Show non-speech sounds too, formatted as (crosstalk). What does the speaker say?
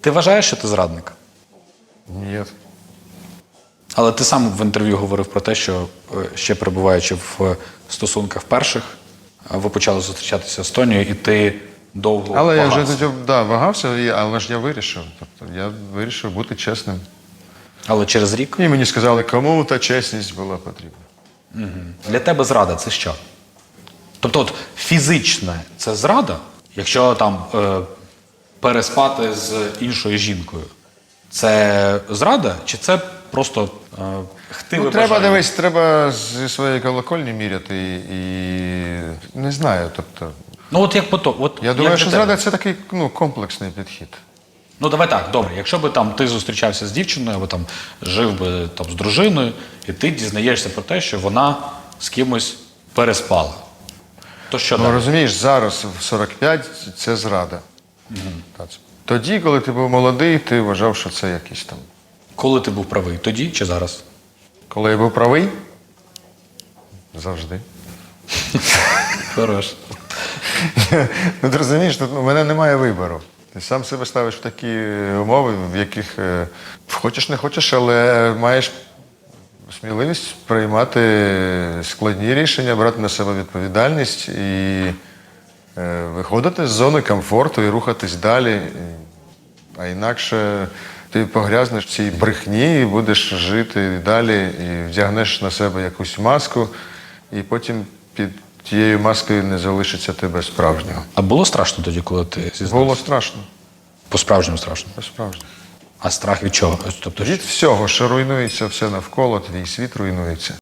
Ти вважаєш, що ти зрадник? Ні. Але ти сам в інтерв'ю говорив про те, що е, ще перебуваючи в е, стосунках перших, е, ви почали зустрічатися з Тонією, і ти довго Але я вже тоді да, вагався, але ж я вирішив. Тобто я вирішив бути чесним. Але через рік І мені сказали, кому та чесність була потрібна. для тебе зрада це що? Тобто, от фізичне це зрада, якщо там е, переспати з іншою жінкою, це зрада, чи це просто е, хтиве Ну, треба бажання? дивись, треба зі своєї колокольні міряти і не знаю. Тобто, Ну от як по то, от я як думаю, для що тебе? зрада це такий ну, комплексний підхід. Ну давай так, добре. Якщо би там ти зустрічався з дівчиною, або там жив би там з дружиною, і ти дізнаєшся про те, що вона з кимось переспала. То що Ну далі? розумієш, зараз в 45 це зрада. Тоді, коли ти був молодий, ти вважав, що це якийсь там. Коли ти був правий? Тоді чи зараз? Коли я був правий, завжди. Хорош. (laughs) Ну, ти розумієш, тут у мене немає вибору. Ти сам себе ставиш в такі умови, в яких е, хочеш, не хочеш, але маєш сміливість приймати складні рішення, брати на себе відповідальність і виходити з зони комфорту і рухатись далі. А інакше ти погрязнеш в цій брехні і будеш жити далі, і вдягнеш на себе якусь маску, і потім під тією маскою не залишиться тебе справжнього. А було страшно тоді, коли ти зізнався? Було страшно, По-справжньому страшно. справжньо. А страх від чого? Тобто, Від всього, що руйнується все навколо, твій світ руйнується.